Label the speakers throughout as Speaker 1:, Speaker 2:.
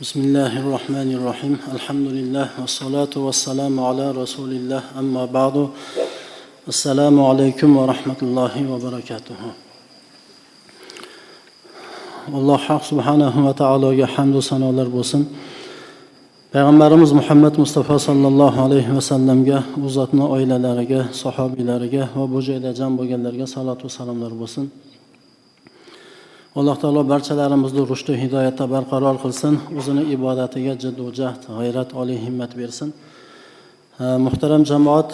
Speaker 1: بسم الله الرحمن الرحيم الحمد لله والصلاة والسلام على رسول الله أما بعد السلام عليكم ورحمة الله وبركاته alloh haq subhanahu va taologa hamdu sanolar bo'lsin payg'ambarimiz muhammad mustafa sollallohu alayhi vasallamga u zotni oilalariga sahobiylariga va bu joyda jam bo'lganlarga salotu salomlar bo'lsin Alloh taolo barchalarimizni rushdi hidoyatda barqaror qilsin o'zini ibodatiga jiddu jahd g'ayrat oliy himmat bersin. Muhtaram jamoat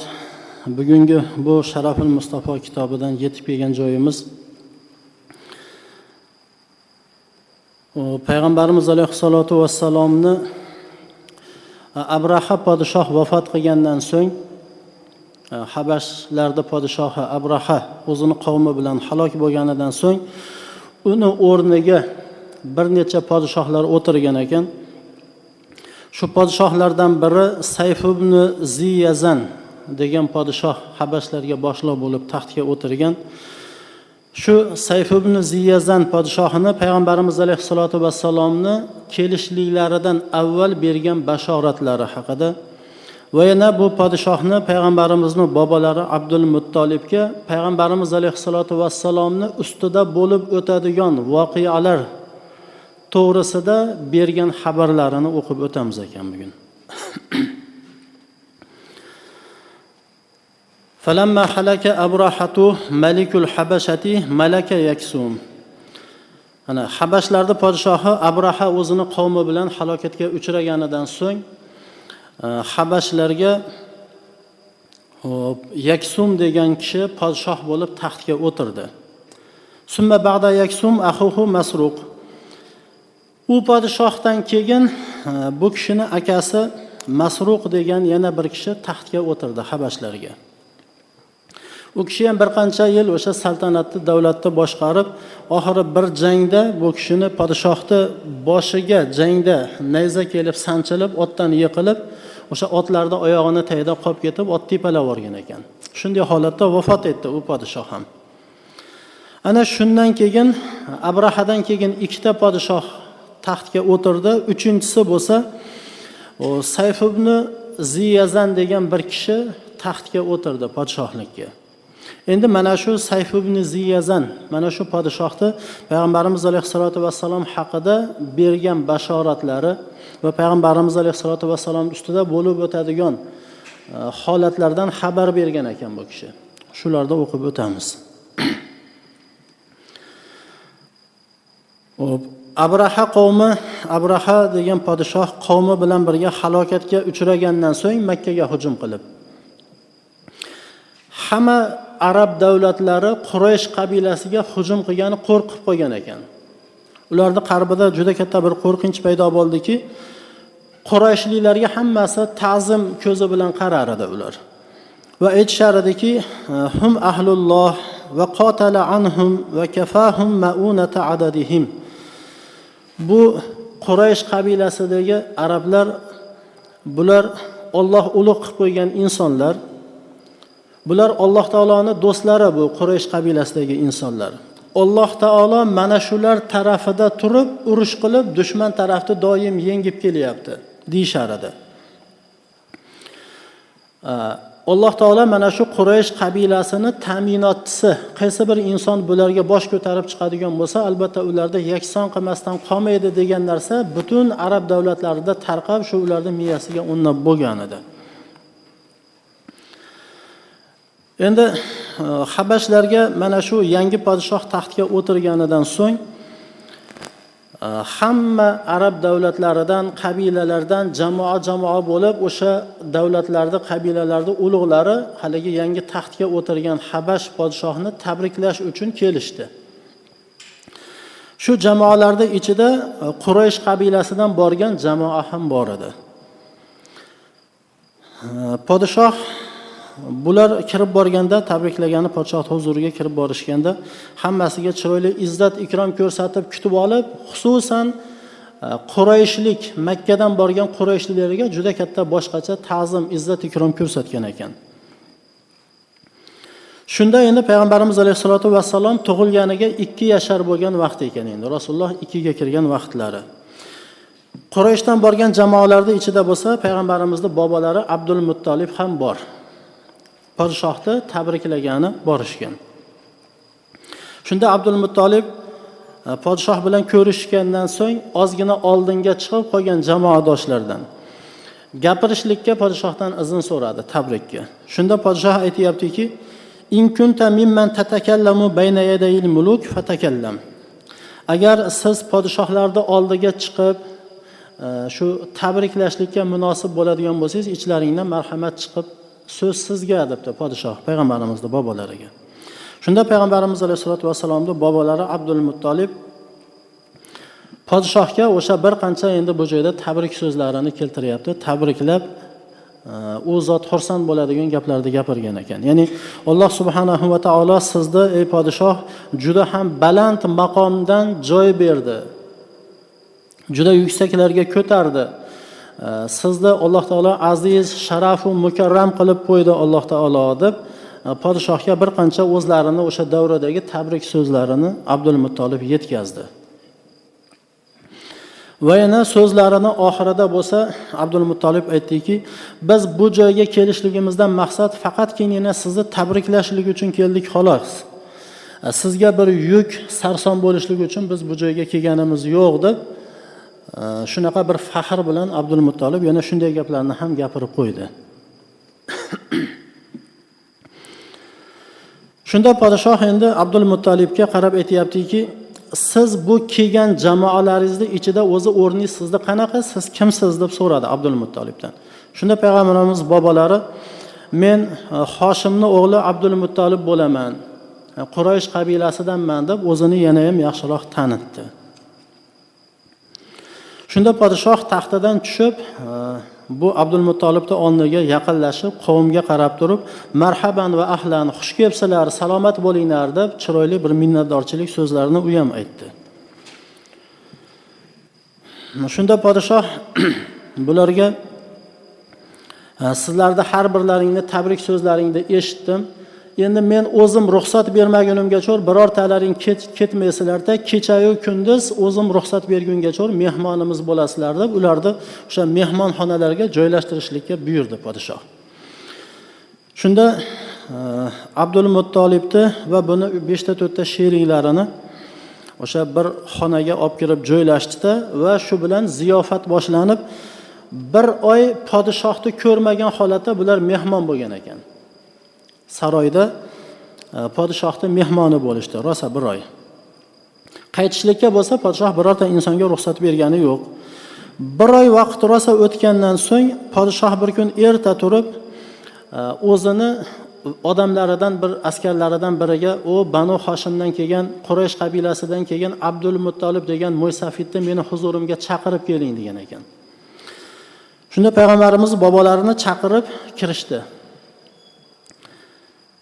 Speaker 1: bugungi bu sharafil mustafo kitobidan yetib kelgan joyimiz payg'ambarimiz alayhissalotu vassalomni abraha podshoh vafot qilgandan so'ng habashlarni podshohi abraha o'zini qavmi bilan halok bo'lganidan so'ng uni o'rniga bir necha podshohlar o'tirgan ekan. Shu podshohlardan biri sayf ibn ziyazan degan podshoh habashlarga boshliq bo'lib taxtga o'tirgan. Shu sayf ibn ziyazan podshohini payg'ambarimiz alayhissalotu vassalomni kelishliklaridan avval bergan bashoratlari haqida va yana bu podshohni payg'ambarimizni bobolari abdul muttolibga payg'ambarimiz alayhissalotu vassalomni ustida bo'lib o'tadigan voqealar to'g'risida bergan xabarlarini o'qib o'tamiz ekan bugun فلما حلك أبرحة ملك الحبشة ملك يكسوم ana habashlarni podshohi abraha o'zini qavmi bilan halokatga uchraganidan so'ng Э, habashlarga hop yaksum degan kishi podshoh bo'lib taxtga o'tirdi. Summa bag'da yaksum ahuhu masruq. U podshohdan keyin e, bu kishini akasi masruq degan yana bir kishi taxtga o'tirdi habashlarga. U kishi ham bir qancha yil o'sha saltanatni davlatni boshqarib oxiri bir jangda bu kishini podshohni boshiga jangda nayza kelib sanchilib otdan yiqilib o'sha otlarni oyog'ini tagida qolib ketib ot tepalab yuborgan ekan. Shunday holatda vafot etdi u podshoh ham. Ana shundan keyin abrahadan keyin ikkita podshoh taxtga o'tirdi. Uchinchisi bo'lsa sayf ibn ziyazan degan bir kishi taxtga o'tirdi podshohlikka. Endi mana shu sayf ibn ziyazan mana shu podshohni payg'ambarimiz alayhissalotu vassalom haqida bergan bashoratlari va payg'ambarimiz alayhissalotu vassalom ustida bo'lib o'tadigan e, holatlardan xabar bergan ekan bu kishi. Shularni o'qib o'tamiz. Abraha qavmi abraha degan podshoh qavmi bilan birga halokatga uchragandan so'ng makkaga hujum qilib. Hamma arab davlatlari quraysh qabilasiga hujum qilgani qo'rqib qolgan ekan. Ularni qalbida juda katta bir qo'rqinch paydo bo'ldiki qurayshliklarga hammasi ta'zim ko'zi bilan qarar edi ular. Va aytishar ediki hum ahlulloh va qotala anhum va kafahum maunata adadihim. Bu quraysh qabilasidagi arablar bular olloh ulug' qilib qo'ygan insonlar bular alloh taoloni do'stlari bu quraysh qabilasidagi insonlar. Alloh taolo mana shular tarafida turib urush qilib dushman tarafni doim yengib kelyapti deyishar edi. Alloh taolo mana shu quraysh qabilasini ta'minotchisi qaysi bir inson bularga bosh ko'tarib chiqadigan bo'lsa albatta ularda yakson qilmasdan qolmaydi degan narsa butun arab davlatlarida tarqab shu ularni miyasiga o'rnab bo'lgan edi. Endi Э, habashlarga mana shu yangi podshoh taxtga o'tirganidan so'ng e, hamma arab davlatlaridan qabilalardan jamoa jamoa bo'lib o'sha davlatlarni qabilalarni ulug'lari haligi yangi taxtga o'tirgan habash podshohni tabriklash uchun kelishdi. Shu jamoalarni ichida e, quraysh qabilasidan borgan jamoa ham bor edi. E, podshoh bular kirib borganda tabriklagani podshoh huzuriga kirib borishganda hammasiga chiroyli izzat ikrom ko'rsatib kutib olib xususan e, qurayshlik makkadan borgan qurayshliklarga juda katta boshqacha ta'zim izzat ikrom ko'rsatgan ekan. Shunda endi payg'ambarimiz alayhissalotu vassalom tug'ilganiga ikki yashar bo'lgan vaqt ekan endi rasululloh ikkiga kirgan vaqtlari. Qurayshdan borgan jamoalarni ichida bo'lsa payg'ambarimizni bobolari abdul muttolib ham bor. Podshohni tabriklagani borishgan. Shunda abdul muttolib e, podshoh bilan ko'rishgandan so'ng ozgina oldinga chiqib qolgan jamoadoshlardan gapirishlikka podshohdan izn so'radi tabrikka. Shunda podshoh aytyaptiki in mimman tatakallamu bayna yadayil muluk fatakallam. Agar siz podshohlarni oldiga chiqib e, shu tabriklashlikka munosib bo'ladigan bo'lsangiz ichlaringdan marhamat chiqib so'z sizga debdi podshoh payg'ambarimizni bobolariga. Shunda payg'ambarimiz alayhissalotu vassalomni bobolari abdul muttolib podshohga o'sha bir qancha endi bu joyda tabrik so'zlarini keltiryapti. Tabriklab e, u zot xursand bo'ladigan gaplarni gapirgan ekan. Ya'ni alloh subhanahu va taolo sizni ey podshoh juda ham baland maqomdan joy berdi. Juda yuksaklarga ko'tardi. Sizni alloh taolo aziz sharafu mukarram qilib qo'ydi alloh taolo deb e, podshohga bir qancha o'zlarini o'sha davradagi tabrik so'zlarini abdul muttolib yetkazdi. Va yana so'zlarini oxirida bo'lsa abdul muttolib aytdiki biz bu joyga kelishligimizdan maqsad faqatgina sizni tabriklashlik uchun keldik xolos. E, sizga bir yuk sarson bo'lishlik uchun biz bu joyga kelganimiz yo'q deb shunaqa bir faxr bilan abdul muttolib yana shunday gaplarni ham gapirib qo'ydi. Shunda podshoh endi abdul muttolibga qarab aytyaptiki siz bu kelgan jamoalaringizni ichida o'zi o'rningiz sizni qanaqa siz kimsiz deb so'radi abdul muttolibdan shunda payg'ambarimiz bobolari men e, hoshimni o'g'li abdul muttolib bo'laman e, quraysh qabilasidanman deb o'zini yana ham yaxshiroq tanitdi. Shunda podshoh taxtadan tushib e, bu abdul muttolibni o'rniga yaqinlashib qavmga qarab turib marhaban va ahlan xush kelibsizlar salomat bo'linglar deb chiroyli bir minnatdorchilik so'zlarini u ham aytdi. Shunda podshoh bularga e, sizlarni har birlaringni tabrik so'zlaringni eshitdim. Endi men o'zim ruxsat bermagunimgacha birortalaring ketmaysizlarda kechayu kunduz o'zim ruxsat bergungacha mehmonimiz bo'lasizlar deb ularni o'sha mehmonxonalarga joylashtirishlikka buyurdi podshoh. Shunda e, abdul muttolibni va buni beshta to'rtta sheriklarini o'sha bir xonaga olib kirib joylashdida va shu bilan ziyofat boshlanib bir oy podshohni ko'rmagan holatda bular mehmon bo'lgan ekan. Saroyda e, podshohni mehmoni bo'lishdi rosa bir oy. Qaytishlikka bo'lsa podshoh birorta insonga ruxsat bergani yo'q. Bir oy vaqt rosa o'tgandan so'ng podshoh bir kun erta turib e, o'zini odamlaridan bir askarlaridan biriga u banu hoshimdan kelgan quraysh qabilasidan kelgan abdul muttolib degan mo'ysafidni meni huzurimga chaqirib keling degan ekan. Shunda payg'ambarimiz bobolarini chaqirib kirishdi.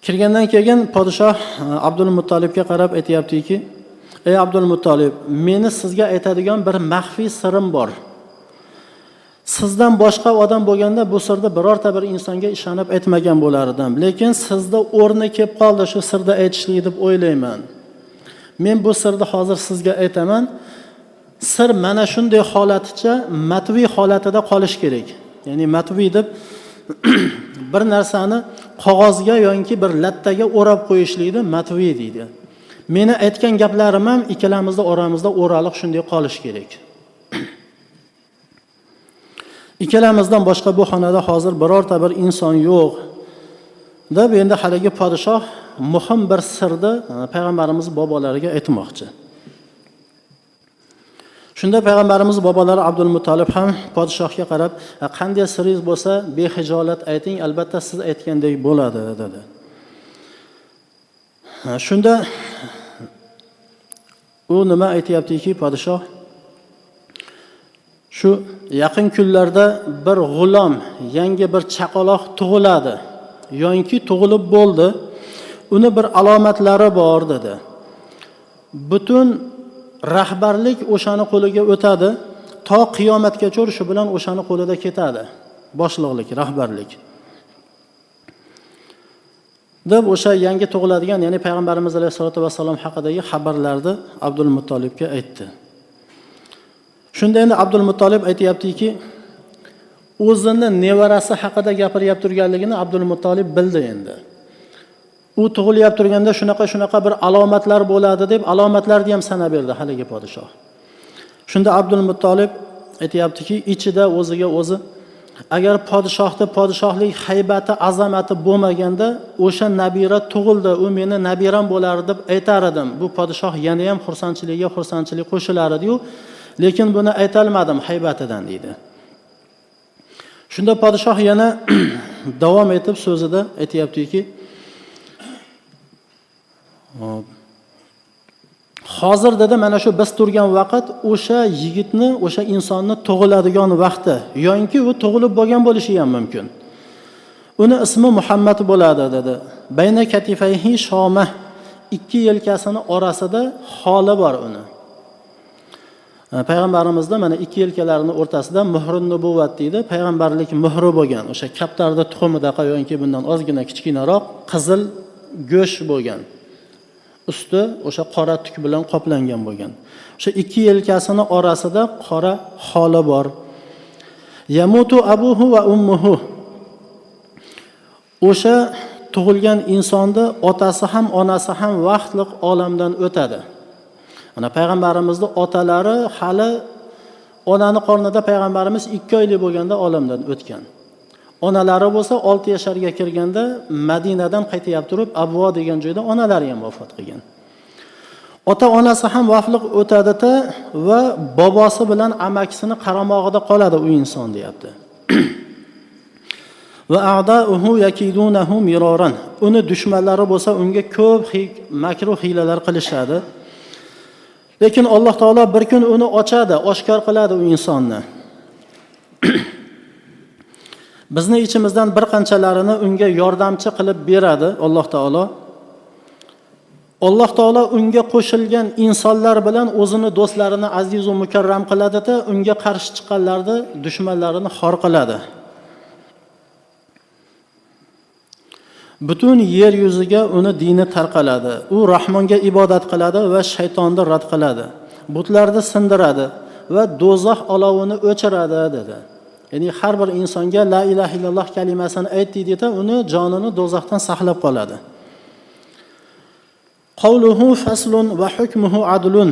Speaker 1: Kirgandan keyin podshoh e, abdul muttolibga qarab aytyaptiki ey abdul muttolib meni sizga aytadigan bir maxfiy sirim bor. Sizdan boshqa odam bo'lganda bu sirni birorta bir insonga ishonib aytmagan bo'lar edim lekin sizni o'rni kelib qoldi shu sirni aytishlik deb o'ylayman. Men bu sirni hozir sizga aytaman. Sir mana shunday holaticha matviy holatida qolish kerak. Ya'ni matviy deb bir narsani qog'ozga yoki bir lattaga o'rab qo'yishlikni matviy deydi. Meni aytgan gaplarim ham ikkalamizni oramizda o'raliq shunday qolishi kerak. Ikkalamizdan boshqa bu xonada hozir birorta bir inson yo'q. Deb endi haligi podshoh muhim bir sirni e, payg'ambarimiz bobolariga aytmoqchi. Shunda payg'ambarimiz bobolari abdul mutolib ham podshohga qarab qanday siringiz bo'lsa behijolat ayting albatta siz aytgandek bo'ladi dedi. Shunda u nima aytyaptiki podshoh? Shu yaqin kunlarda bir g'ulom yangi bir chaqaloq tug'iladi. Yoki tug'ilib bo'ldi. Uni bir alomatlari bor dedi. Butun rahbarlik o'shani qo'liga o'tadi. To qiyomatgacha shu bilan o'shani qo'lida ketadi. Boshliqlik rahbarlik. Deb o'sha yangi tug'iladigan ya'ni payg'ambarimiz alayhissalotu vassalom haqidagi xabarlarni abdul muttolibga aytdi. Shunda endi abdul muttolib aytyaptiki o'zini nevarasi haqida gapirib turganligini abdul muttolib bildi endi. U tug'ilyapti turganda shunaqa shunaqa bir alomatlar bo'ladi deb alomatlarni ham sanab berdi haligi podshoh. Shunda abdul muttolib aytyaptiki ichida o'ziga o'zi agar podshohni podshohlik haybati azamati bo'lmaganda o'sha nabira tug'ildi u meni nabiram bo'lardi deb aytar edim. Bu podshoh yana ham xursandchiligiga xursandchilik qo'shilar ediyu lekin buni aytolmadim haybatidan deydi. Shunda podshoh yana davom etib so'zida aytyaptiki hozir dedi mana shu biz turgan vaqt o'sha yigitni o'sha insonni tug'iladigan vaqti. Yoinki u tug'ilib bo'lgan bo'lishi ham mumkin. Uni ismi muhammad bo'ladi dedi. Bayna katifayhi shoma. Ikki yelkasini orasida holi bor uni. E, Payg'ambarimizda mana ikki yelkalarini o'rtasida muhri nubuvvat deydi. Payg'ambarlik muhri bo'lgan o'sha kaptarni tuxumidaqa yoki bundan ozgina kichkinaroq qizil go'sht bo'lgan. Usti o'sha qora tuk bilan qoplangan bo'lgan. O'sha ikki yelkasini orasida qora xoli bor. Yamutu abuhu va ummuhu. O'sha tug'ilgan insonni otasi ham onasi ham vaqtliq olamdan o'tadi. Mana payg'ambarimizni otalari hali onani qornida payg'ambarimiz ikki oylik bo'lganda olamdan o'tgan. Onalari bo'lsa olti yasharga kirganda madinadan qaytayapti turib abvo degan joyda onalari ham vafot qilgan. Ota onasi ham vafliq o'tadida va bobosi bilan amakisini qaramog'ida qoladi u inson deyapti. Va miroran. Uni dushmanlari bo'lsa unga ko'p makru hiylalar qilishadi. Lekin alloh taolo bir kun uni ochadi oshkor qiladi u insonni. bizni ichimizdan bir qanchalarini unga yordamchi qilib beradi alloh taolo. Alloh taolo unga qo'shilgan insonlar bilan o'zini do'stlarini azizu mukarram qiladida unga qarshi chiqqanlarni dushmanlarini xor qiladi. Butun yer yuziga uni dini tarqaladi. U rahmonga ibodat qiladi va shaytonni rad qiladi. Butlarni sindiradi va do'zax olovini o'chiradi dedi. Ya'ni har bir insonga la ilaha illalloh kalimasini ayt deydida uni jonini do'zaxdan saqlab qoladi. Qavluhu faslun va hukmuhu adlun.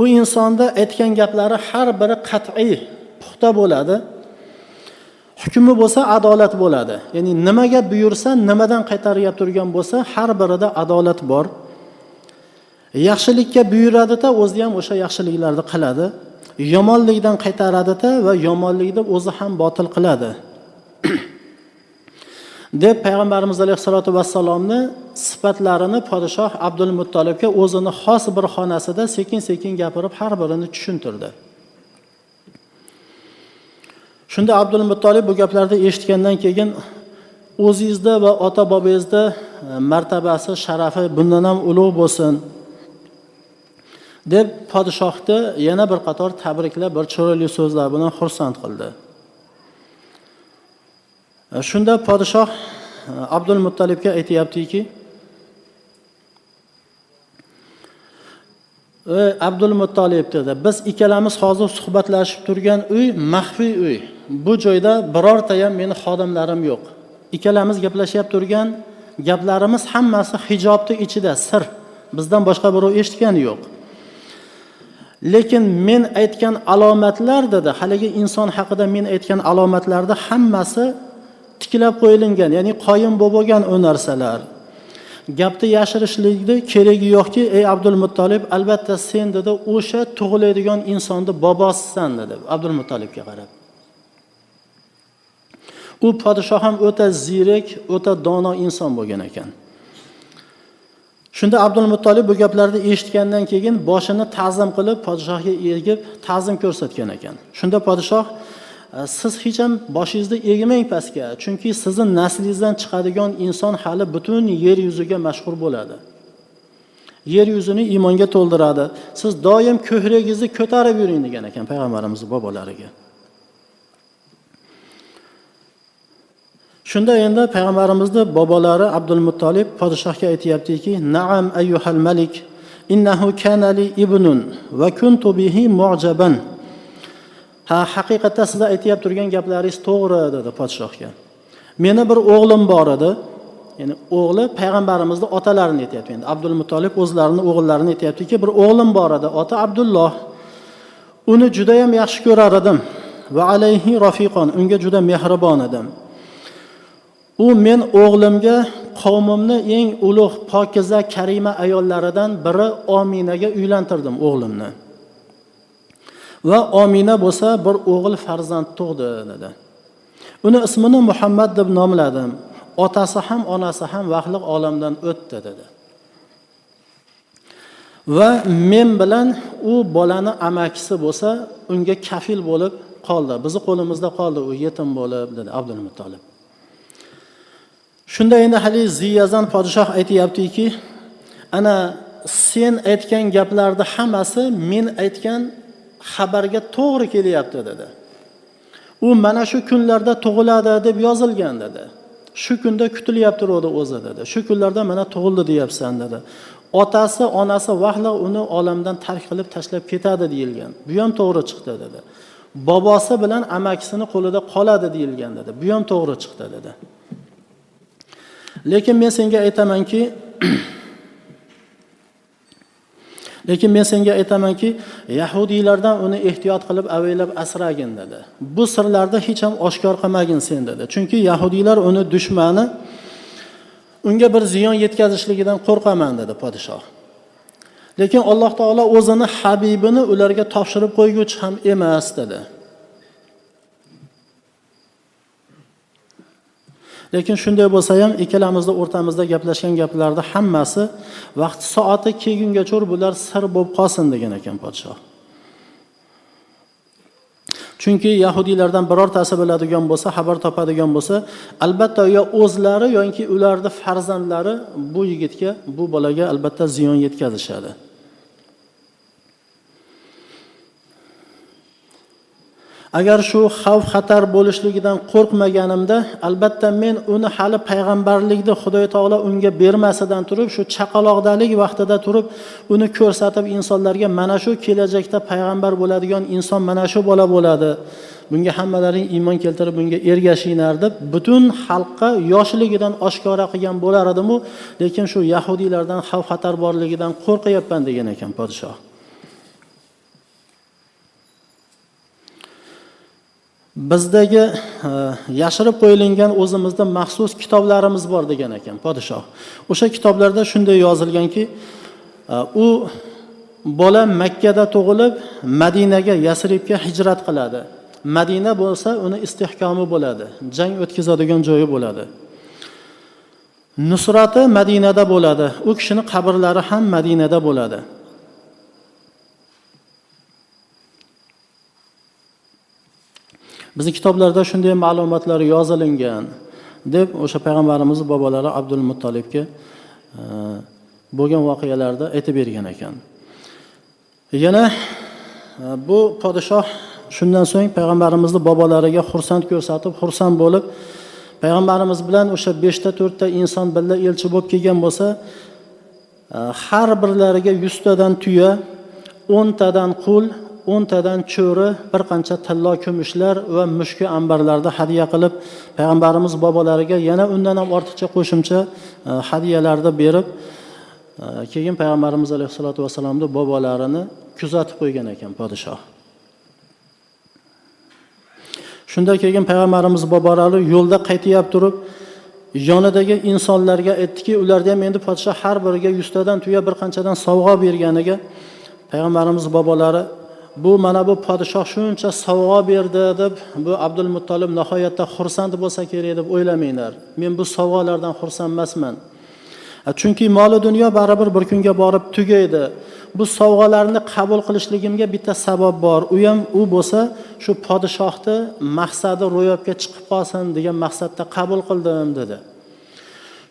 Speaker 1: U insonda aytgan gaplari har biri qat'iy puxta bo'ladi. Hukmi bo'lsa adolat bo'ladi. Ya'ni nimaga buyursa nimadan qaytaryapti turgan bo'lsa har birida adolat bor. Yaxshilikka buyuradida o'zi ham o'sha yaxshiliklarni qiladi. Yomonlikdan qaytaradida va yomonlikni o'zi ham botil qiladi. Deb payg'ambarimiz alayhissalotu vassalomni sifatlarini podshoh abdul muttolibga o'zini xos bir xonasida sekin sekin gapirib har birini tushuntirdi. Shunda abdul muttolib bu gaplarni eshitgandan keyin o'zingizda va ota bobongizni e, martabasi sharafi bundan ham ulug' bo'lsin deb podshohni yana bir qator tabriklab bir chiroyli so'zlar bilan xursand qildi. E, shunda podshoh e, abdul muttalibga aytyaptiki ey abdul muttolib dedi biz ikkalamiz hozir suhbatlashib turgan uy maxfiy uy. Bu joyda birorta ham meni xodimlarim yo'q. Ikkalamiz gaplashyapti turgan gaplarimiz hammasi hijobni ichida sir. Bizdan boshqa birov eshitgani yo'q. Lekin men aytgan alomatlar dedi haligi inson haqida men aytgan alomatlarni hammasi tiklab qo'yilgan ya'ni qoyim bo'lib bo'lgan u narsalar. Gapni yashirishlikni keragi yo'qki ey abdul muttolib albatta sen dedi o'sha tug'iladigan insonni bobosisan dedi abdul muttolibga qarab. U podshoh ham o'ta ziyrak o'ta dono inson bo'lgan ekan. Shunda abdul muttolib bu gaplarni eshitgandan keyin boshini ta'zim qilib podshohga egib ta'zim ko'rsatgan ekan. Shunda podshoh e, siz hech ham boshingizni egmang pastga chunki sizni naslingizdan chiqadigan inson hali butun yer yuziga mashhur bo'ladi. Yer yuzini iymonga to'ldiradi. Siz doim ko'kragingizni ko'tarib yuring degan ekan payg'ambarimizni bobolariga. Shunda endi payg'ambarimizni bobolari abdul muttolib podshohga aytyaptiki naam ayyuhal malik innahu kana li ibnun va kuntu bihi mu'jaban. Ha haqiqatda siz aytyapti turgan gaplaringiz to'g'ri dedi podshohga. Meni bir o'g'lim bor edi. Ya'ni o'g'li payg'ambarimizni otalarini aytyapti. Endi abdul muttolib o'zlarini o'g'illarini aytyaptiki bir o'g'lim bor edi oti abdulloh. Uni judayam yaxshi ko'rar edim va alayhi rafiqon unga juda mehribon edim. U men o'g'limga qavmimni eng ulug' pokiza karima ayollaridan biri ominaga uylantirdim o'g'limni. Va omina bo'lsa bir o'g'il farzand tug'di dedi. Uni ismini muhammad deb nomladim. Otasi ham onasi ham vaqtliq olamdan o'tdi dedi. Va men bilan u bolani amakisi bo'lsa unga kafil bo'lib qoldi. Bizni qo'limizda qoldi u yetim bo'lib dedi abdulmutolib shunda endi haligi ziyazan podshoh aytyaptiki ana sen aytgan gaplarni hammasi men aytgan xabarga to'g'ri kelyapti dedi. U mana shu kunlarda tug'iladi deb yozilgan dedi. Shu kunda kutilyapti edi o'zi dedi. Shu kunlarda mana tug'ildi deyapsan dedi. Otasi onasi vahla uni olamdan tark qilib tashlab ketadi deyilgan. Bu ham to'g'ri chiqdi dedi. Bobosi bilan amakisini qo'lida qoladi deyilgan dedi. Bu ham to'g'ri chiqdi dedi. Lekin men senga aytamanki lekin men senga aytamanki yahudiylardan uni ehtiyot qilib avaylab asragin dedi. Bu sirlarni hech ham oshkor qilmagin sen dedi. Chunki yahudiylar uni dushmani unga bir ziyon yetkazishligidan qo'rqaman dedi podshoh. Lekin alloh taolo o'zini habibini ularga topshirib qo'yguchi ham emas dedi. Lekin shunday bo'lsa ham ikkalamizni o'rtamizda gaplashgan gaplarni hammasi vaqti soati kelgungacha bular sir bo'lib qolsin degan ekan podshoh. Chunki yahudiylardan birortasi biladigan bo'lsa xabar topadigan bo'lsa albatta yo o'zlari yoki ularni farzandlari bu yigitga bu bolaga albatta ziyon yetkazishadi. Agar shu xavf xatar bo'lishligidan qo'rqmaganimda albatta men uni hali payg'ambarlikni xudo taolo unga bermasidan turib shu chaqaloqdalik vaqtida turib uni ko'rsatib insonlarga mana shu kelajakda payg'ambar bo'ladigan inson mana shu bola bo'ladi. Bunga hammalaring iymon keltirib bunga ergashinglar deb butun xalqqa yoshligidan oshkora qilgan bo'lar edimu lekin shu yahudiylardan xavf xatar borligidan qo'rqyapman degan ekan podshoh. Bizdagi e, yashirib qo'yilgan o'zimizda maxsus kitoblarimiz bor degan ekan podshoh. O'sha kitoblarda shunday yozilganki e, u bola makkada tug'ilib madinaga yasribga hijrat qiladi. Madina bo'lsa uni istehkomi bo'ladi jang o'tkazadigan joyi bo'ladi. Nusrati madinada bo'ladi u kishini qabrlari ham madinada bo'ladi. Bizni kitoblarda shunday ma'lumotlar yozilingan deb o'sha payg'ambarimizni bobolari abdul muttolibga e, bo'lgan voqealarda aytib bergan ekan. Yana e, bu podshoh shundan so'ng payg'ambarimizni bobolariga xursand ko'rsatib xursand bo'lib payg'ambarimiz bilan o'sha beshta to'rtta inson birga elchi bo'lib kelgan bo'lsa e, har birlariga yuztadan tuya o'ntadan qul o'ntadan cho'ri bir qancha tillo kumushlar va mushku ambarlarni hadya qilib payg'ambarimiz bobolariga yana undan ham ortiqcha qo'shimcha e, hadyalarni berib e, keyin payg'ambarimiz alayhissalotu vassalomni bobolarini kuzatib qo'ygan ekan podshoh. Shunda keyin payg'ambarimiz bobolari yo'lda qaytyap turib yonidagi insonlarga aytdiki ularda ham endi podshoh har biriga yuztadan tuya bir qanchadan sovg'a berganiga payg'ambarimiz bobolari bu mana bu podshoh shuncha sovg'a berdi deb bu abdul muttolib nihoyatda xursand bo'lsa kerak deb o'ylamanglar. Men bu sovg'alardan xursand emasman chunki moli dunyo baribir bir kunga borib tugaydi. Bu sovg'alarni qabul qilishligimga bitta sabab bor. U ham u bo'lsa shu podshohni maqsadi ro'yobga chiqib qolsin degan maqsadda qabul qildim dedi.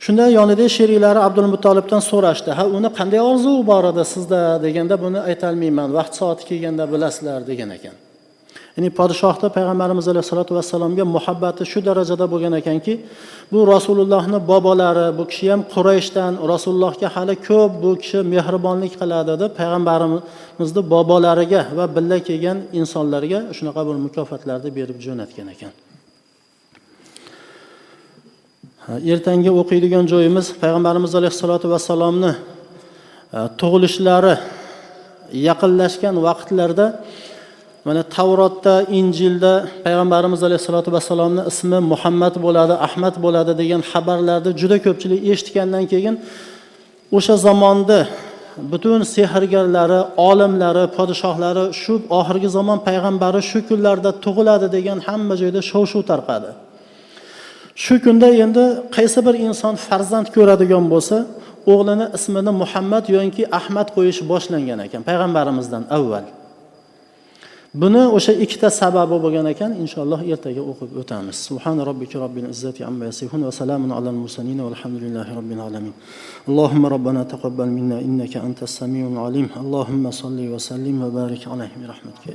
Speaker 1: Shunda yonida sheriklari abdul muttolibdan so'rashdi. Ha uni qanday orzu bor edi sizda deganda buni aytolmayman. Vaqt soati kelganda bilasizlar degan ekan. Ya'ni podshohda payg'ambarimiz alayhisolatu vassalomga muhabbati shu darajada bo'lgan ekanki, bu Rasulullohni bobolari, bu kishi ham Qurayshdan Rasulullohga hali ko'p bu kishi mehribonlik qiladi deb payg'ambarimizni bobolariga va billa kelgan insonlarga shunaqa bir mukofotlarni berib jo'natgan ekan. Ertangi o'qiydigan joyimiz payg'ambarimiz alayhissalotu vassalomni e, tug'ilishlari yaqinlashgan vaqtlarda mana Tavrotda, Injilda payg'ambarimiz alayhissalotu vassalomni ismi Muhammad bo'ladi, Ahmad bo'ladi degan xabarlarni juda ko'pchilik eshitgandan keyin o'sha zamonda butun sehrgarlari, olimlari, podshohlari shu oxirgi zamon payg'ambari shu kunlarda tug'iladi degan hamma joyda shov-shuv tarqadi. Shu kunda endi qaysi bir inson farzand ko'radigan bo'lsa, o'g'lini ismini Muhammad yoki Ahmad qo'yish boshlangan ekan payg'ambarimizdan avval. Buni o'sha ikkita sababi bo'lgan ekan, inshaalloh ertaga o'qib o'tamiz. Subhan robbika robbil izzati amma yasifun va salamun alal mursalin valhamdulillahi robbil alamin. Allohumma robbana taqabbal minna innaka antas samiul alim. Allohumma solli va sallim va barik alayhi bi rahmatika.